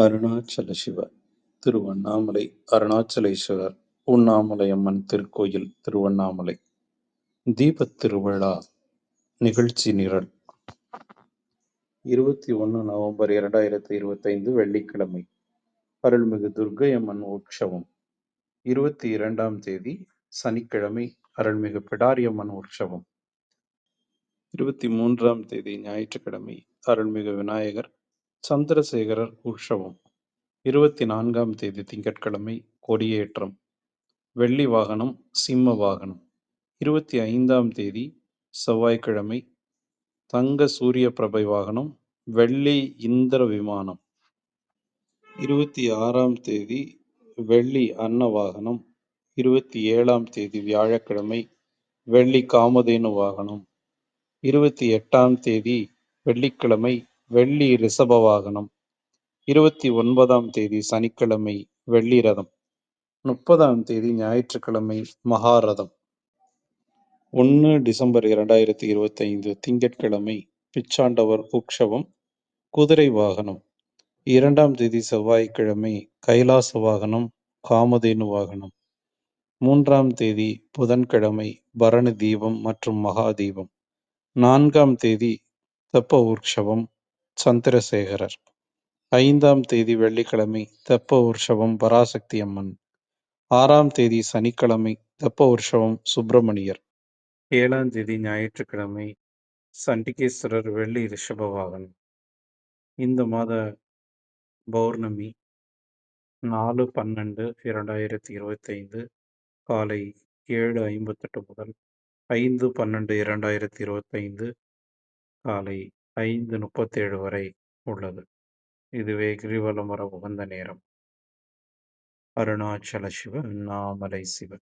அருணாச்சல சிவ திருவண்ணாமலை. அருணாச்சலேஸ்வரர் உண்ணாமலையம்மன் திருக்கோயில் திருவண்ணாமலை. தீபத் திருவிழா நிகழ்ச்சி நிரல். இருபத்தி ஒன்று நவம்பர் இரண்டாயிரத்தி இருபத்தைந்து வெள்ளிக்கிழமை. அருள்மிகு துர்க்கையம்மன் உற்சவம். இருபத்தி இரண்டாம் தேதி சனிக்கிழமை அருள்மிகு பிடாரியம்மன் உற்சவம். இருபத்தி மூன்றாம் தேதி ஞாயிற்றுக்கிழமை அருள்மிகு விநாயகர் சந்திரசேகரர் உற்சவம் இருபத்தி நான்காம் தேதி திங்கட்கிழமை கொடியேற்றம். வெள்ளி வாகனம் சிம்ம வாகனம். இருபத்தி ஐந்தாம் தேதி செவ்வாய்க்கிழமை தங்க சூரிய பிரபை வாகனம் வெள்ளி இந்திர விமானம். இருபத்தி ஆறாம் தேதி வெள்ளி அன்ன வாகனம். இருபத்தி ஏழாம் தேதி வியாழக்கிழமை வெள்ளி காமதேனு வாகனம். இருபத்தி எட்டாம் தேதி வெள்ளிக்கிழமை வெள்ளி ரிஷப வாகனம் இருபத்தி ஒன்பதாம் தேதி சனிக்கிழமை வெள்ளி ரதம். முப்பதாம் தேதி ஞாயிற்றுக்கிழமை மகாரதம் ஒன்று டிசம்பர் இரண்டாயிரத்தி இருபத்தைந்து திங்கட்கிழமை பிச்சாண்டவர் உற்சவம் குதிரை வாகனம். இரண்டாம் தேதி செவ்வாய்க்கிழமை கைலாச வாகனம் காமதேனு வாகனம். மூன்றாம் தேதி புதன்கிழமை பரணி தீபம் மற்றும் மகா தீபம். நான்காம் தேதி தெப்ப உற்சவம் சந்திரசேகரர். ஐந்தாம் தேதி வெள்ளிக்கிழமை தெப்ப உற்சவம் பராசக்தி அம்மன் ஆறாம் தேதி சனிக்கிழமை தெப்ப உற்சவம் சுப்பிரமணியர். ஏழாம் தேதி ஞாயிற்றுக்கிழமை சண்டிகேஸ்வரர் வெள்ளி ரிஷப வாகனம் இந்த மாத பௌர்ணமி நாலு பன்னெண்டு இரண்டாயிரத்தி இருபத்தைந்து காலை ஏழு ஐம்பத்தெட்டு முதல் ஐந்து பன்னெண்டு இரண்டாயிரத்தி இருபத்தைந்து காலை ஐந்து முப்பத்தேழு வரை உள்ளது. இதுவே கிரிவலம் வர உகந்த நேரம். அருணாச்சல சிவ நாமலை சிவ.